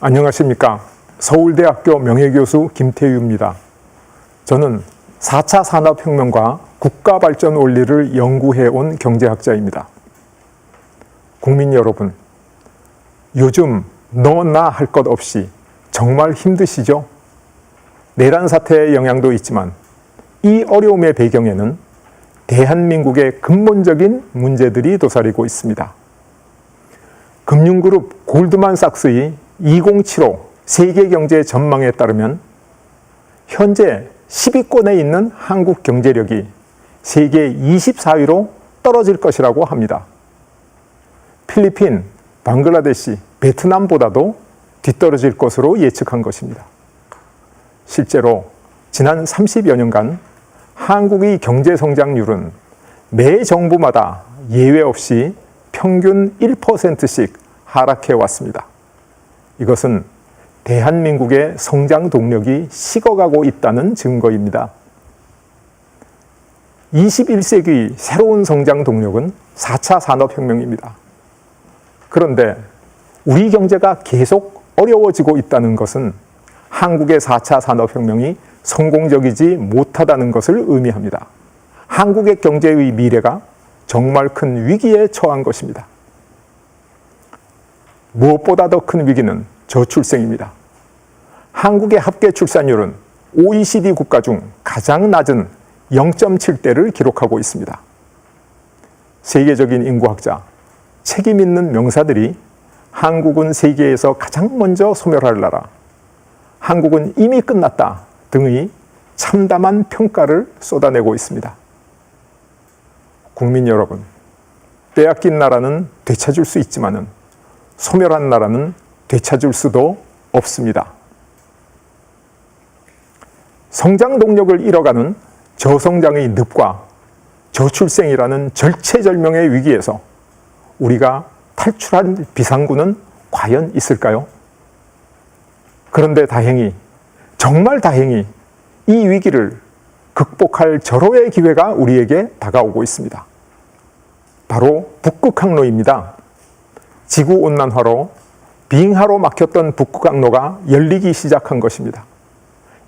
안녕하십니까. 서울대학교 명예교수 김태유입니다. 저는 4차 산업혁명과 국가발전 원리를 연구해온 경제학자입니다. 국민 여러분, 요즘 너나 할 것 없이 정말 힘드시죠? 내란 사태의 영향도 있지만 이 어려움의 배경에는 대한민국의 근본적인 문제들이 도사리고 있습니다. 금융그룹 골드만삭스의 2075 세계 경제 전망에 따르면 현재 10위권에 있는 한국 경제력이 세계 24위로 떨어질 것이라고 합니다. 필리핀, 방글라데시, 베트남보다도 뒤떨어질 것으로 예측한 것입니다. 실제로 지난 30여 년간 한국의 경제 성장률은 매 정부마다 예외 없이 평균 1%씩 하락해 왔습니다. 이것은 대한민국의 성장 동력이 식어가고 있다는 증거입니다. 21세기 새로운 성장 동력은 4차 산업혁명입니다. 그런데 우리 경제가 계속 어려워지고 있다는 것은 한국의 4차 산업혁명이 성공적이지 못하다는 것을 의미합니다. 한국의 경제의 미래가 정말 큰 위기에 처한 것입니다. 무엇보다 더 큰 위기는 저출생입니다. 한국의 합계 출산율은 OECD 국가 중 가장 낮은 0.7대를 기록하고 있습니다. 세계적인 인구학자, 책임 있는 명사들이 한국은 세계에서 가장 먼저 소멸할 나라, 한국은 이미 끝났다 등의 참담한 평가를 쏟아내고 있습니다. 국민 여러분, 빼앗긴 나라는 되찾을 수 있지만은 소멸한 나라는 되찾을 수도 없습니다. 성장 동력을 잃어가는 저성장의 늪과 저출생이라는 절체절명의 위기에서 우리가 탈출한 비상구는 과연 있을까요? 그런데 다행히, 정말 다행히 이 위기를 극복할 절호의 기회가 우리에게 다가오고 있습니다. 바로 북극항로입니다. 지구온난화로 빙하로 막혔던 북극 항로가 열리기 시작한 것입니다.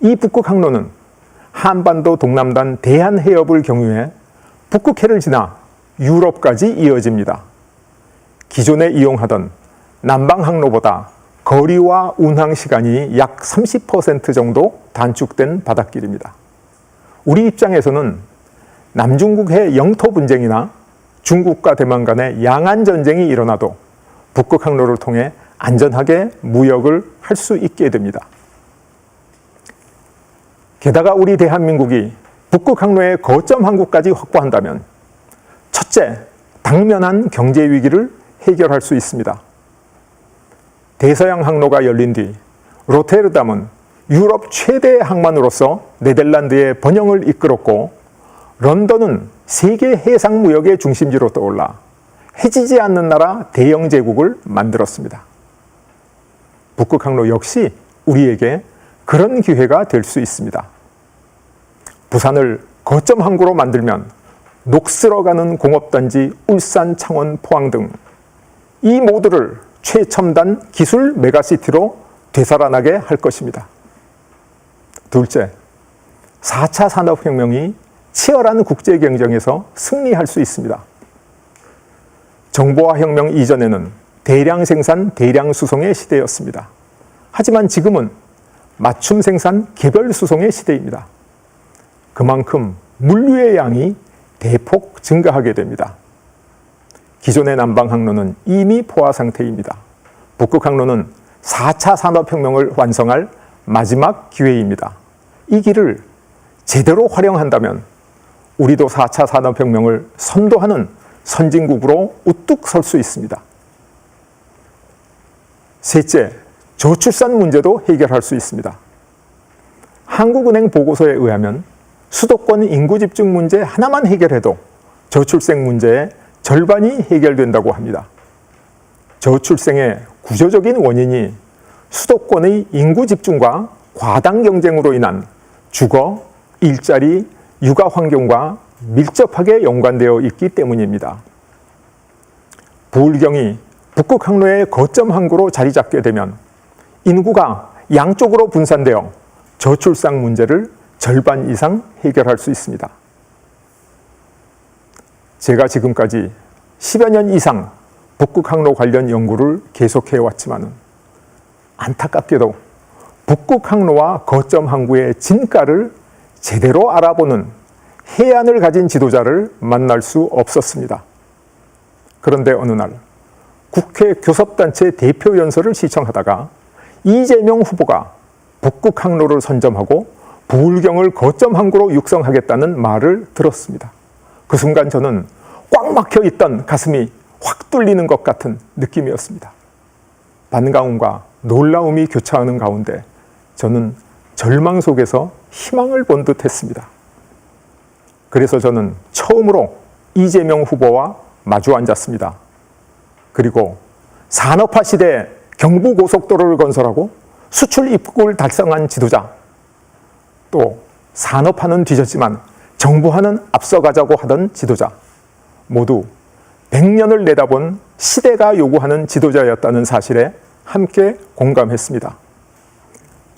이 북극 항로는 한반도 동남단 대한해협을 경유해 북극해를 지나 유럽까지 이어집니다. 기존에 이용하던 남방 항로보다 거리와 운항 시간이 약 30% 정도 단축된 바닷길입니다. 우리 입장에서는 남중국해 영토 분쟁이나 중국과 대만 간의 양안 전쟁이 일어나도 북극 항로를 통해 안전하게 무역을 할 수 있게 됩니다. 게다가 우리 대한민국이 북극 항로의 거점 항구까지 확보한다면 첫째, 당면한 경제 위기를 해결할 수 있습니다. 대서양 항로가 열린 뒤 로테르담은 유럽 최대 항만으로서 네덜란드의 번영을 이끌었고 런던은 세계 해상 무역의 중심지로 떠올라 해지지 않는 나라 대영 제국을 만들었습니다. 북극 항로 역시 우리에게 그런 기회가 될 수 있습니다. 부산을 거점 항구로 만들면 녹슬어가는 공업단지 울산, 창원, 포항 등 이 모두를 최첨단 기술 메가시티로 되살아나게 할 것입니다. 둘째, 4차 산업혁명이 치열한 국제 경쟁에서 승리할 수 있습니다. 정보화 혁명 이전에는 대량 생산, 대량 수송의 시대였습니다. 하지만 지금은 맞춤 생산, 개별 수송의 시대입니다. 그만큼 물류의 양이 대폭 증가하게 됩니다. 기존의 남방 항로는 이미 포화 상태입니다. 북극 항로는 4차 산업혁명을 완성할 마지막 기회입니다. 이 길을 제대로 활용한다면 우리도 4차 산업혁명을 선도하는 선진국으로 우뚝 설 수 있습니다. 셋째, 저출산 문제도 해결할 수 있습니다. 한국은행 보고서에 의하면 수도권 인구 집중 문제 하나만 해결해도 저출생 문제의 절반이 해결된다고 합니다. 저출생의 구조적인 원인이 수도권의 인구 집중과 과당 경쟁으로 인한 주거, 일자리, 육아 환경과 밀접하게 연관되어 있기 때문입니다. 부울경이 북극 항로의 거점 항구로 자리 잡게 되면 인구가 양쪽으로 분산되어 저출산 문제를 절반 이상 해결할 수 있습니다. 제가 지금까지 10여 년 이상 북극 항로 관련 연구를 계속해 왔지만은 안타깝게도 북극 항로와 거점 항구의 진가를 제대로 알아보는 해안을 가진 지도자를 만날 수 없었습니다. 그런데 어느 날 국회 교섭단체 대표 연설을 시청하다가 이재명 후보가 북극 항로를 선점하고 부울경을 거점 항구로 육성하겠다는 말을 들었습니다. 그 순간 저는 꽉 막혀 있던 가슴이 확 뚫리는 것 같은 느낌이었습니다. 반가움과 놀라움이 교차하는 가운데 저는 절망 속에서 희망을 본 듯 했습니다. 그래서 저는 처음으로 이재명 후보와 마주 앉았습니다. 그리고 산업화 시대에 경부고속도로를 건설하고 수출 입국을 달성한 지도자, 또 산업화는 뒤졌지만 정부화는 앞서가자고 하던 지도자, 모두 100년을 내다본 시대가 요구하는 지도자였다는 사실에 함께 공감했습니다.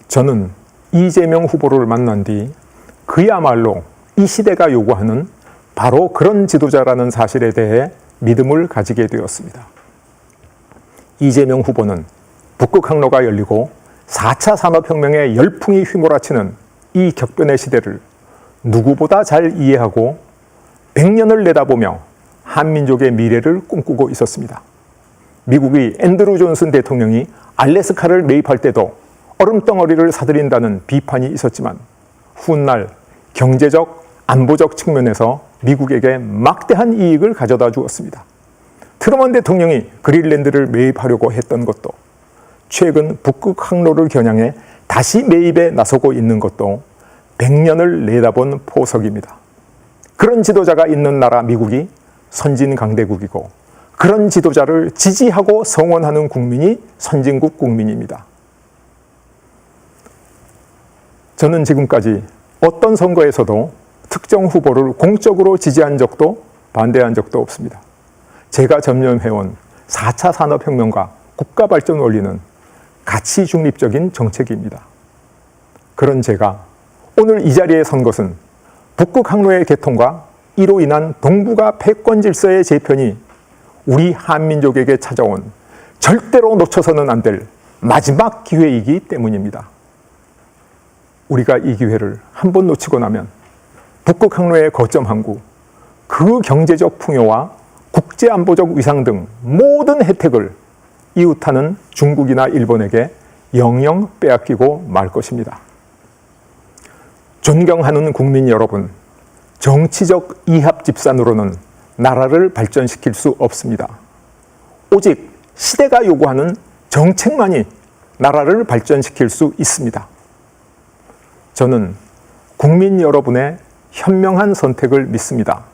저는 이재명 후보를 만난 뒤 그야말로 이 시대가 요구하는 바로 그런 지도자라는 사실에 대해 믿음을 가지게 되었습니다. 이재명 후보는 북극 항로가 열리고 4차 산업혁명의 열풍이 휘몰아치는 이 격변의 시대를 누구보다 잘 이해하고 100년을 내다보며 한민족의 미래를 꿈꾸고 있었습니다. 미국이 앤드루 존슨 대통령이 알래스카를 매입할 때도 얼음덩어리를 사들인다는 비판이 있었지만 훗날 경제적, 안보적 측면에서 미국에게 막대한 이익을 가져다 주었습니다. 트루먼 대통령이 그린랜드를 매입하려고 했던 것도 최근 북극 항로를 겨냥해 다시 매입에 나서고 있는 것도 100년을 내다본 포석입니다. 그런 지도자가 있는 나라 미국이 선진 강대국이고 그런 지도자를 지지하고 성원하는 국민이 선진국 국민입니다. 저는 지금까지 어떤 선거에서도 특정 후보를 공적으로 지지한 적도 반대한 적도 없습니다. 제가 전념해온 4차 산업혁명과 국가 발전 원리는 가치 중립적인 정책입니다. 그런 제가 오늘 이 자리에 선 것은 북극 항로의 개통과 이로 인한 동북아 패권 질서의 재편이 우리 한민족에게 찾아온 절대로 놓쳐서는 안 될 마지막 기회이기 때문입니다. 우리가 이 기회를 한 번 놓치고 나면 북극 항로의 거점 항구, 그 경제적 풍요와 국제 안보적 위상 등 모든 혜택을 이웃하는 중국이나 일본에게 영영 빼앗기고 말 것입니다. 존경하는 국민 여러분, 정치적 이합 집산으로는 나라를 발전시킬 수 없습니다. 오직 시대가 요구하는 정책만이 나라를 발전시킬 수 있습니다. 저는 국민 여러분의 현명한 선택을 믿습니다.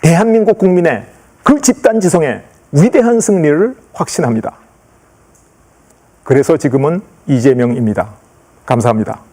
대한민국 국민의 그 집단 지성의 위대한 승리를 확신합니다. 그래서 지금은 이재명입니다. 감사합니다.